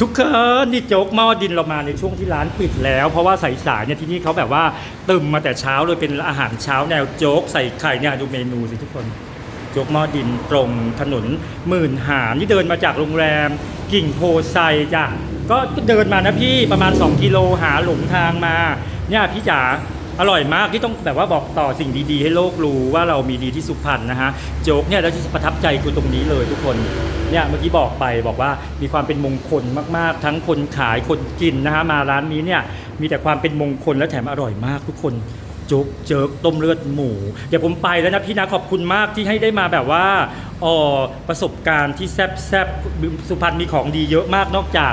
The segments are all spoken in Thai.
ทุกคนนี่โจ๊กหม้อดินเรามาในช่วงที่ร้านปิดแล้ว เพราะว่าสายๆเนี่ยที่นี่เขาแบบว่าตึมมาแต่เช้าเลยเป็นอาหารเช้าแนวโจ๊กใส่ไข่เนี่ยดูเมนูสิทุกคนโจ๊กหม้อดินตรงถนนหมื่นหานที่เดินมาจากโรงแรมกิ่งโพไซจ้ะก็เดินมานะพี่ประมาณ 2 กิโลหาหลงทางมาเนี่ยพี่จ๋า อร่อยมากที่ต้องแบบว่าบอกต่อสิ่งดีๆ ให้โลกรู้ว่าเรามีดีที่สุพรรณนะฮะโจ๊กเนี่ยแล้วที่ประทับใจคือตรงนี้เลยทุกคนเนี่ยเมื่อกี้บอกไปบอกว่ามีความเป็นมงคลมากๆ ทั้งคนขายคนกินนะฮะมาร้านนี้เนี่ยมีแต่ความเป็นมงคลและแถมอร่อยมากทุกคนโจ๊กเจิกต้มเลือดหมู เดี๋ยวผมไปแล้วนะพี่นะขอบคุณมากที่ให้ได้มาแบบว่าอ๋อประสบการณ์ที่แซบแซบสุพรรณมีของดีเยอะมากนอกจาก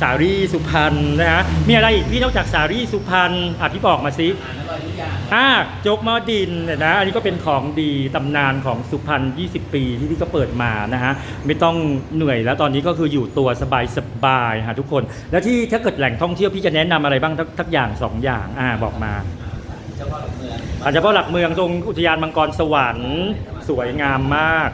สาลี่สุพรรณนะฮะมีอะไรอีกพี่นอกจากสาลี่สุพรรณอะพี่บอกมาสิอาหารอร่อยทุกอย่างอ่าโจ๊กหม้อดินเนี่ยนะอันนี้ก็เป็นของดีตำนานของสุพรรณ20 ปีที่พี่ก็เปิดมานะฮะไม่ต้องเหนื่อยแล้วตอนนี้ก็คืออยู่ตัวสบายสบายๆฮะทุกคน แล้วที่ถ้าเกิดแหล่งท่องเที่ยวพี่จะแนะนำอะไรบ้างทักทักอย่างสองอย่างอ่าบอกมาเจ้าพ่อหลักเมืองอาจจะเพราะหลักเมืองตรงอุทยานมังกรสวรรค์สวยงามมาก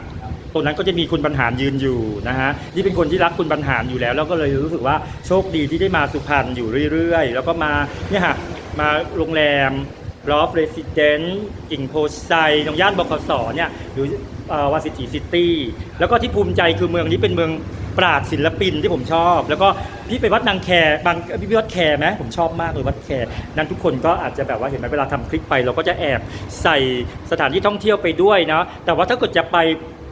ตรงนั้นก็จะมีคุณบรรหารยืนอยู่นะฮะนี่เป็นคนที่รักคุณบรรหารอยู่แล้ว แล้วก็เลยรู้สึกว่าโชคดีที่ได้มาสุพรรณอยู่เรื่อยๆ แล้วก็มาเนี่ยฮะมาโรงแรมรอฟเรสซิเดนต์กิ่งโพไซตรงย่านบขสเนี่ยหรือวาสิตีซิตี้แล้วก็ที่ภูมิใจคือเมืองนี้เป็นเมือง ปราดศิลปินที่ผมชอบ แล้วก็พี่ไปวัดนางแคบางพี่วัดแคไหมผมชอบมากเลยวัดแคนั้นทุกคนก็อาจจะแบบว่าเห็นไหมเวลาทำคลิปไปเราก็จะแอบใส่สถานที่ท่องเที่ยวไปด้วยนะแต่ว่าถ้าเกิดจะไป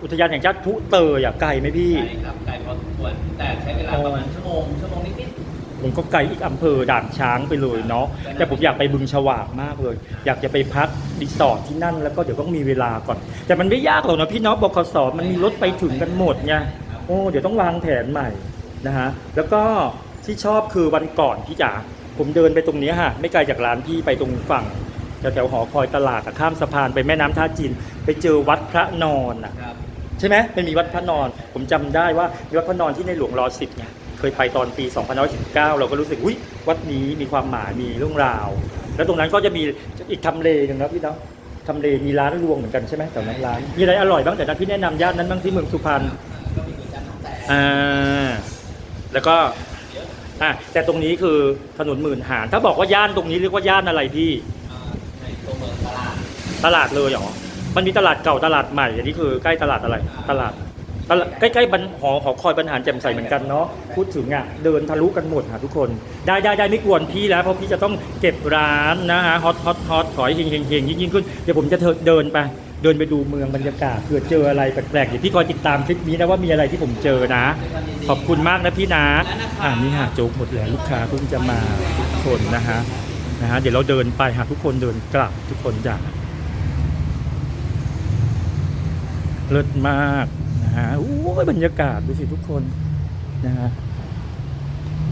อุทยานแห่งชาติพุเตยอะไกลไหมพี่ไก่ครับไก่พอสมควรแต่ใช้เวลาประมาณชั่วโมงชั่วโมงนิดมันก็ไกลอีกอำเภอด่านช้างไปเลยเนาะแต่ผมอยากไปบึงฉวากมากเลย อยากจะไปพักรีสอร์ทที่นั่นแล้วก็เดี๋ยวต้องมีเวลาก่อน แต่มันไม่ยากหรอกนะพี่เนาะบคสมันมีรถไปถึงกันหมดไงโอ้เดี๋ยวต้องวางแผนใหม่นะฮะแล้วก็ที่ชอบคือวันก่อนพี่จ๋าผมเดินไปตรงเนี้ยฮะไม่ไกลจากร้านพี่ไปตรงฝั่งแถวๆหอคอยตลาดอะข้ามสะพานไปแม่น้ำท่าจีน ไปเจอวัดพระนอนอะๆครับใช่ไหมมันมีวัดพระนอน ผมจำได้ว่ามีวัดพระนอนที่ในหลวงรอสิบเนี่ยเคยไปตอนปี2519 เราก็รู้สึกอุ้ยวัดนี้มีความหมายมีเรื่องราว แล้วตรงนั้นก็จะมีอีกทำเลหนึ่งนะพี่เนาะทำเลมีร้านรวงเหมือนกันใช่ไหมแถวนั้นร้านมีอะไรอร่อยบ้างแต่นั้นพี่แนะนำย่านนั้นบ้างที่เมืองสุพรรณ อ่าแล้วก็อะแต่ตรงนี้คือถนนหมื่นหานถ้าบอกว่าย่านตรงนี้เรียกว่าย่านอะไรพี่ในตัวเมืองตลาดตลาดเลยเหรอมันมีตลาดเก่าตลาดใหม่อันนี้คือใกล้ตลาดอะไร ตลาดตลาดใกล้ๆบรรหอหอคอยบรรหารแจ่มใสเหมือนกันเนาะพูดถึงอะเดินทะลุกันหมดค่ะทุกคน ได้ได้ได้ไม่กวนพี่แล้วเพราะพี่จะต้องเก็บร้านนะฮะฮอตฮอตฮอตขอให้เฮงเฮงเฮงยิ่งยิ่งขึ้นเดี๋ยวผมจะเดินไป เดินไปดูเมืองบรรยากาศเผื่อเจออะไรแปลกๆเดี๋ยวพี่คอยติดตามคลิปนี้นะว่ามีอะไรที่ผมเจอนะ ขอบคุณมากนะพี่นะอ่านี่ฮะโจ๊กหมดแล้วลูกค้าเพิ่งจะมาทุกคนนะฮะนะฮะเดี๋ยวเราเดินไปหาทุกคนเดินกลับทุกคนจ้ะเลิศมากนะฮะโอ้ยบรรยากาศดูสิทุกคนนะฮะ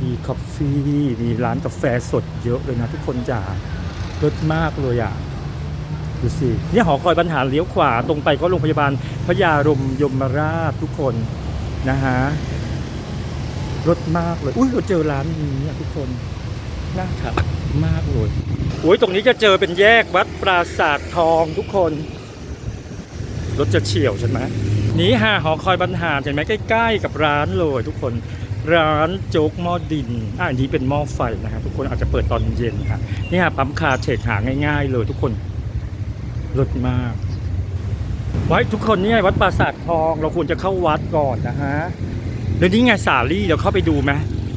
มีคอฟฟี่มีร้านกาแฟสดเยอะเลยนะทุกคนจ้าเลิศมากเลยอะ ดูสิเนี่ยหอคอยบรรหารเลี้ยวขวาตรงไปก็โรงพยาบาลพระยารมยมราชทุกคนนะฮะรถมากเลยอุ้ยเราเจอร้านนี้อ่ทุกคนน่าขับมากเลยโอ้ยตรงนี้จะเจอเป็นแยกวัดปราสาททองทุกคน รถจะเฉียวใช่ไหมนี่ฮะหอคอยบรรหารเห็นไหมใกล้ ๆ กับร้านเลยทุกคนร้านโจ๊กหม้อดินอ่าอันนี้เป็นหม้อไฟนะฮะทุกคนอาจจะเปิดตอนเย็นฮะนี่ฮะปั๊มคาร์เทรดหาง่าย ๆ เลยทุกคน รถมากไว้ทุกคนนี่ไงวัดปราสาททอง เราควรจะเข้าวัดก่อนนะฮะเดี๋ยวนี้ไงสาลี่เดี๋ยวเข้าไปดูไหม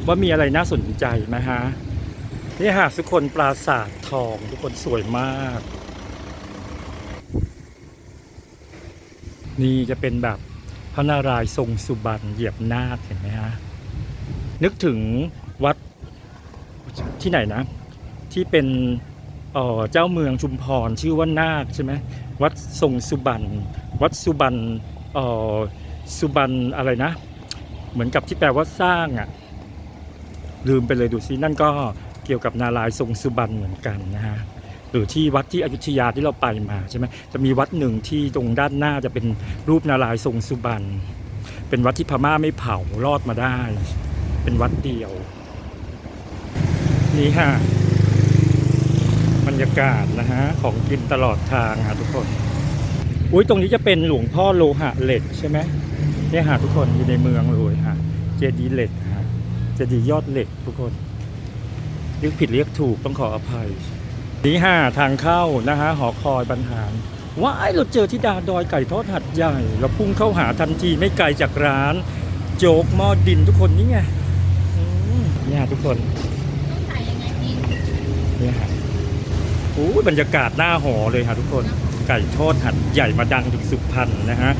ว่ามีอะไรน่าสนใจไหมฮะนี่ฮะทุกคนปราสาททองทุกคนสวยมาก นี่จะเป็นแบบพระนารายณ์ทรงสุบรรณเหยียบนาคเห็นไหมฮะนึกถึงวัดที่ไหนนะ ที่เป็น เจ้าเมืองชุมพรชื่อว่านาคใช่ไหมวัดทรงสุบรรณวัดสุบรรณสุบรรณอะไรนะ เหมือนกับที่แปลว่าสร้างอะ่ะลืมไปเลยดูซินั่นก็เกี่ยวกับนารายทรงสุบรรณเหมือนกันนะฮะหรือที่วัดที่อยุธยาที่เราไปมาใช่ไหมจะมีวัดหนึ่งที่ตรงด้านหน้าจะเป็นรูปนารายทรงสุบรรณเป็นวัดที่พม่าไม่เผารอดมาได้ เป็นวัดเดียว นี่ฮะ บรรยากาศนะฮะของกินตลอดทางฮะทุกคน อุ้ยตรงนี้จะเป็นหลวงพ่อโลหะเหล็กใช่ไหมเนี่ยฮะทุกคนอยู่ในเมืองเลยฮะเจดีย์เหล็กฮะเจดีย์ยอดเหล็กทุกคนเรียกผิดเรียกถูกต้องขออภัยนี่ห้าทางเข้านะฮะหอคอยบรรหารว้ายเราเจอที่ดาดอยไก่ทอดหัดใหญ่เราพุ่งเข้าหาทันทีไม่ไกลจากร้าน โจ๊กหม้อดินทุกคนนี่ไงอืมเนี่ยทุกคนต้องใส่ยังไงพี่เนี่ยฮะโอ้บรรยากาศหน้าหอเลยฮะทุกคน ไก่ทอดหัดใหญ่มาดังถึงสุพรรณนะฮะ